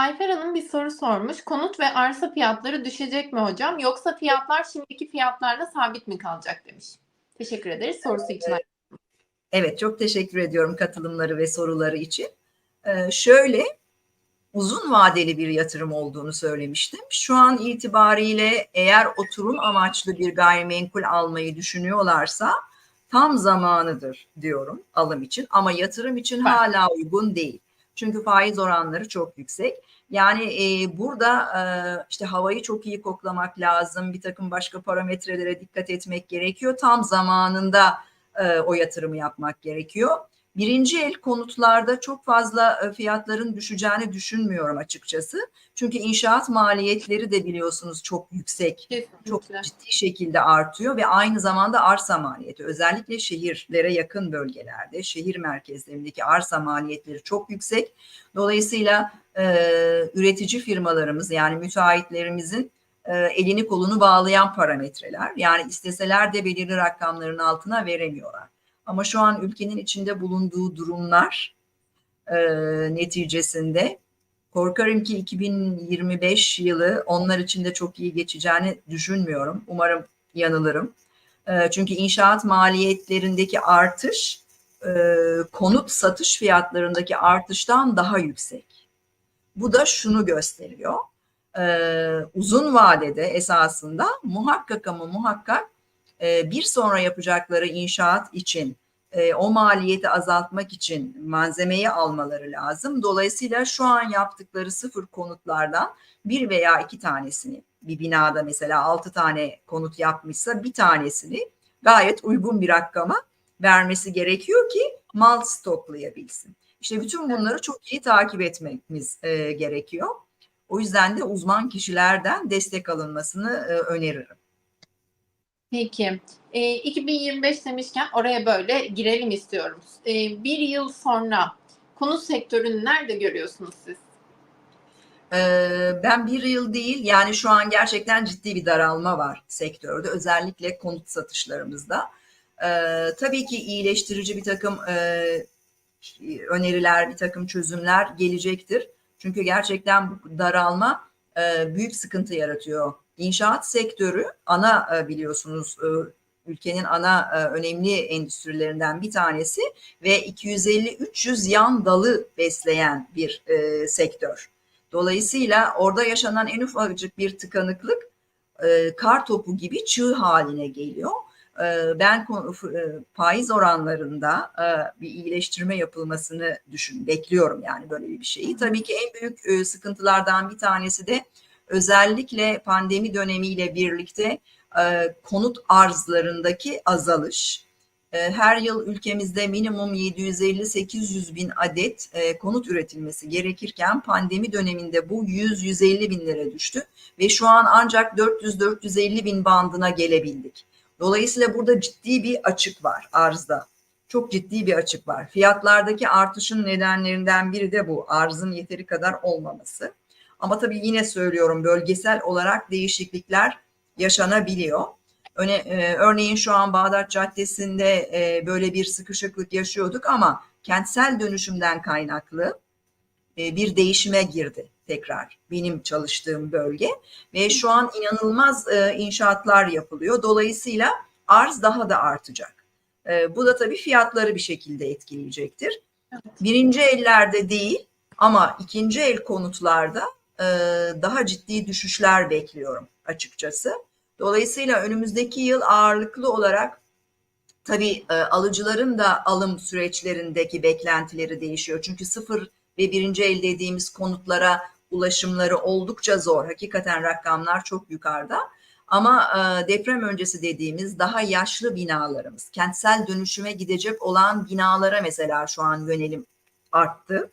Ayfer Hanım bir soru sormuş. Konut ve arsa fiyatları düşecek mi hocam? Yoksa fiyatlar şimdiki fiyatlarla sabit mi kalacak demiş. Teşekkür ederiz sorusu için. Evet, çok teşekkür ediyorum katılımları ve soruları için. Ee, şöyle, uzun vadeli bir yatırım olduğunu söylemiştim. Şu an itibariyle eğer oturum amaçlı bir gayrimenkul almayı düşünüyorlarsa tam zamanıdır diyorum alım için. Ama yatırım için hala uygun değil. Çünkü faiz oranları çok yüksek. Yani e, burada e, işte havayı çok iyi koklamak lazım. Bir takım başka parametrelere dikkat etmek gerekiyor. Tam zamanında e, o yatırımı yapmak gerekiyor. Birinci el konutlarda çok fazla e, fiyatların düşeceğini düşünmüyorum açıkçası. Çünkü inşaat maliyetleri de biliyorsunuz çok yüksek çok Kesinlikle. ciddi şekilde artıyor ve aynı zamanda arsa maliyeti özellikle şehirlere yakın bölgelerde şehir merkezlerindeki arsa maliyetleri çok yüksek. Dolayısıyla e, üretici firmalarımız yani müteahhitlerimizin e, elini kolunu bağlayan parametreler. Yani isteseler de belirli rakamların altına veremiyorlar. Ama şu an ülkenin içinde bulunduğu durumlar e, neticesinde korkarım ki 2025 yılı onlar için de çok iyi geçeceğini düşünmüyorum. Umarım yanılırım. E, çünkü inşaat maliyetlerindeki artış e, konut satış fiyatlarındaki artıştan daha yüksek. Bu da şunu gösteriyor. E, uzun vadede esasında muhakkak ama muhakkak e, bir sonra yapacakları inşaat için e, o maliyeti azaltmak için malzemeyi almaları lazım. Dolayısıyla şu an yaptıkları sıfır konutlardan bir veya iki tanesini bir binada mesela altı tane konut yapmışsa bir tanesini gayet uygun bir rakama vermesi gerekiyor ki mal stoklayabilsin. İşte bütün bunları çok iyi takip etmemiz e, gerekiyor. O yüzden de uzman kişilerden destek alınmasını e, öneririm. Peki. E, 2025 demişken oraya böyle girelim istiyorum. E, bir yıl sonra konut sektörünü nerede görüyorsunuz siz? Ee, ben bir yıl değil yani şu an gerçekten ciddi bir daralma var sektörde özellikle konut satışlarımızda. Ee, tabii ki iyileştirici bir takım e, öneriler, bir takım çözümler gelecektir. Çünkü gerçekten bu daralma e, büyük sıkıntı yaratıyor. İnşaat sektörü ana e, biliyorsunuz e, ülkenin ana e, önemli endüstrilerinden bir tanesi ve 250-300 yan dalı besleyen bir sektör. Dolayısıyla orada yaşanan en ufacık bir tıkanıklık kar topu gibi çığ haline geliyor. Ben e, faiz oranlarında bir iyileştirme yapılmasını düşün, bekliyorum yani böyle bir şeyi. Tabii ki en büyük sıkıntılardan bir tanesi de özellikle pandemi dönemiyle birlikte e, konut arzlarındaki azalış. E, her yıl ülkemizde minimum 750-800 bin adet e, konut üretilmesi gerekirken pandemi döneminde bu 100-150 binlere düştü ve şu an ancak 400-450 bin bandına gelebildik. Dolayısıyla burada ciddi bir açık var arzda. Çok ciddi bir açık var. Fiyatlardaki artışın nedenlerinden biri de bu. Arzın yeteri kadar olmaması. Ama tabii yine söylüyorum bölgesel olarak değişiklikler yaşanabiliyor. Öne, e, örneğin şu an Bağdat Caddesi'nde e, böyle bir sıkışıklık yaşıyorduk ama kentsel dönüşümden kaynaklı e, bir değişime girdi tekrar benim çalıştığım bölge ve şu an inanılmaz e, inşaatlar yapılıyor. Dolayısıyla arz daha da artacak. E, bu da tabii fiyatları bir şekilde etkileyecektir. Evet. Birinci ellerde değil ama ikinci el konutlarda daha ciddi düşüşler bekliyorum açıkçası. Dolayısıyla önümüzdeki yıl ağırlıklı olarak tabii e, alıcıların da alım süreçlerindeki beklentileri değişiyor. Çünkü sıfır ve birinci el dediğimiz konutlara ulaşımları oldukça zor. Hakikaten rakamlar çok yukarıda. Ama e, deprem öncesi dediğimiz daha yaşlı binalarımız, kentsel dönüşüme gidecek olan binalara mesela şu an yönelim arttı.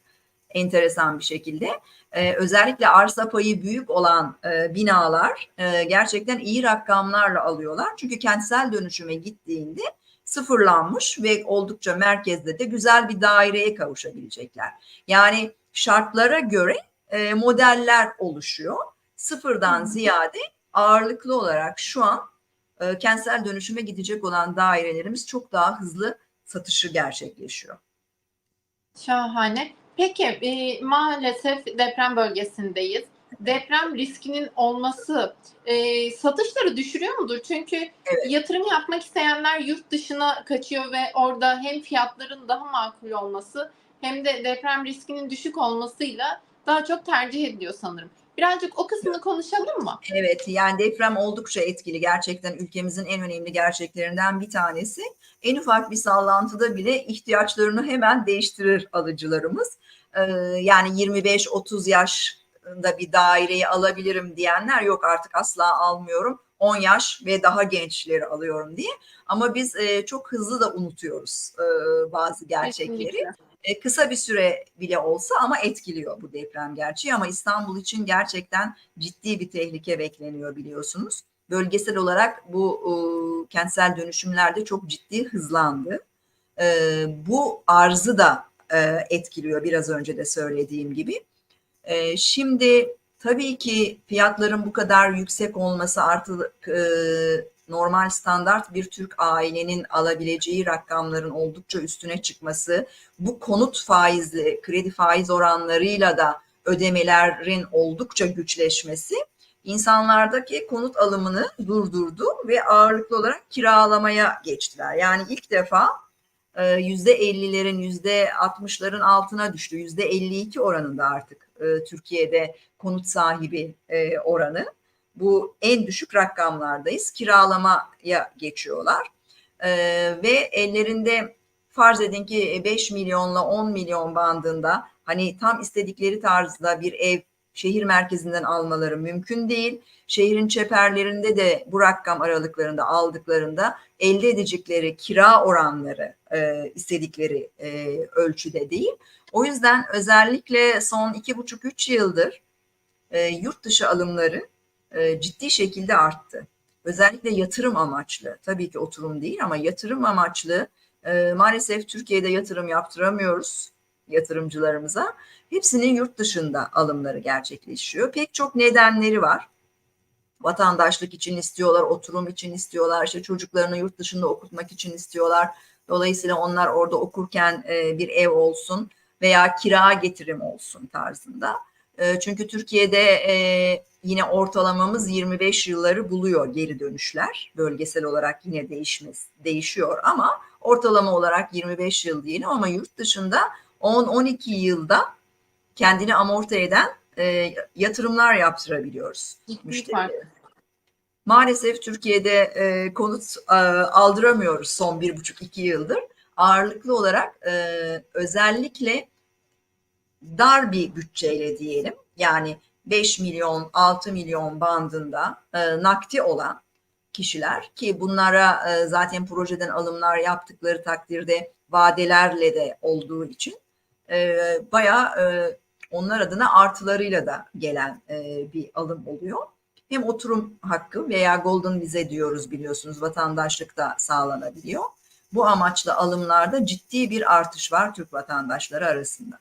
Enteresan bir şekilde. Ee, özellikle arsa payı büyük olan e, binalar e, gerçekten iyi rakamlarla alıyorlar. Çünkü kentsel dönüşüme gittiğinde sıfırlanmış ve oldukça merkezde de güzel bir daireye kavuşabilecekler. Yani şartlara göre e, modeller oluşuyor. Sıfırdan Hı. ziyade ağırlıklı olarak şu an e, kentsel dönüşüme gidecek olan dairelerimiz çok daha hızlı satışı gerçekleşiyor. Şahane. Peki e, maalesef deprem bölgesindeyiz. Deprem riskinin olması e, satışları düşürüyor mudur? Çünkü Evet. yatırım yapmak isteyenler yurt dışına kaçıyor ve orada hem fiyatların daha makul olması hem de deprem riskinin düşük olmasıyla daha çok tercih ediliyor sanırım. Birazcık o kısmını konuşalım mı? Evet yani deprem oldukça etkili gerçekten ülkemizin en önemli gerçeklerinden bir tanesi. En ufak bir sallantıda bile ihtiyaçlarını hemen değiştirir alıcılarımız. Ee, yani 25-30 yaşında bir daireyi alabilirim diyenler yok artık asla almıyorum. 10 yaş ve daha gençleri alıyorum diye. Ama biz e, çok hızlı da unutuyoruz e, bazı gerçekleri. Kesinlikle. E, kısa bir süre bile olsa ama etkiliyor bu deprem gerçeği ama İstanbul için gerçekten ciddi bir tehlike bekleniyor biliyorsunuz. Bölgesel olarak bu e, kentsel dönüşümler de çok ciddi hızlandı. E, bu arzı da e, etkiliyor biraz önce de söylediğim gibi. E, şimdi tabii ki fiyatların bu kadar yüksek olması artık e, normal standart bir Türk ailenin alabileceği rakamların oldukça üstüne çıkması, bu konut faizli, kredi faiz oranlarıyla da ödemelerin oldukça güçleşmesi insanlardaki konut alımını durdurdu ve ağırlıklı olarak kiralamaya geçtiler. Yani ilk defa yüzde 50'lerin yüzde 60'ların altına düştü. Yüzde 52 oranında artık e, Türkiye'de konut sahibi e, oranı. Bu en düşük rakamlardayız. Kiralamaya geçiyorlar. Ve ellerinde farz edin ki 5 milyonla 10 milyon bandında hani tam istedikleri tarzda bir ev şehir merkezinden almaları mümkün değil. Şehrin çeperlerinde de bu rakam aralıklarında aldıklarında elde edecekleri kira oranları e, istedikleri e, ölçüde değil. O yüzden özellikle son iki buçuk üç yıldır e, yurt dışı alımları e, ciddi şekilde arttı. Özellikle yatırım amaçlı, tabii ki oturum değil ama yatırım amaçlı e, maalesef Türkiye'de yatırım yaptıramıyoruz yatırımcılarımıza. Hepsinin yurt dışında alımları gerçekleşiyor. Pek çok nedenleri var. Vatandaşlık için istiyorlar, oturum için istiyorlar, işte çocuklarını yurt dışında okutmak için istiyorlar. Dolayısıyla onlar orada okurken e, bir ev olsun veya kira getirim olsun tarzında. E, çünkü Türkiye'de e, yine ortalamamız 25 yılları buluyor geri dönüşler. Bölgesel olarak yine değişmez, değişiyor ama ortalama olarak 25 yıl diyelim ama yurt dışında 10-12 yılda kendini amorti eden e, yatırımlar yaptırabiliyoruz müşterilere. Maalesef Türkiye'de e, konut e, aldıramıyoruz son bir buçuk iki yıldır. Ağırlıklı olarak e, özellikle dar bir bütçeyle diyelim yani 5 milyon 6 milyon bandında e, nakdi olan kişiler ki bunlara e, zaten projeden alımlar yaptıkları takdirde vadelerle de olduğu için e, bayağı e, onlar adına artılarıyla da gelen e, bir alım oluyor. Hem oturum hakkı veya golden vize diyoruz biliyorsunuz vatandaşlık da sağlanabiliyor. Bu amaçla alımlarda ciddi bir artış var Türk vatandaşları arasında.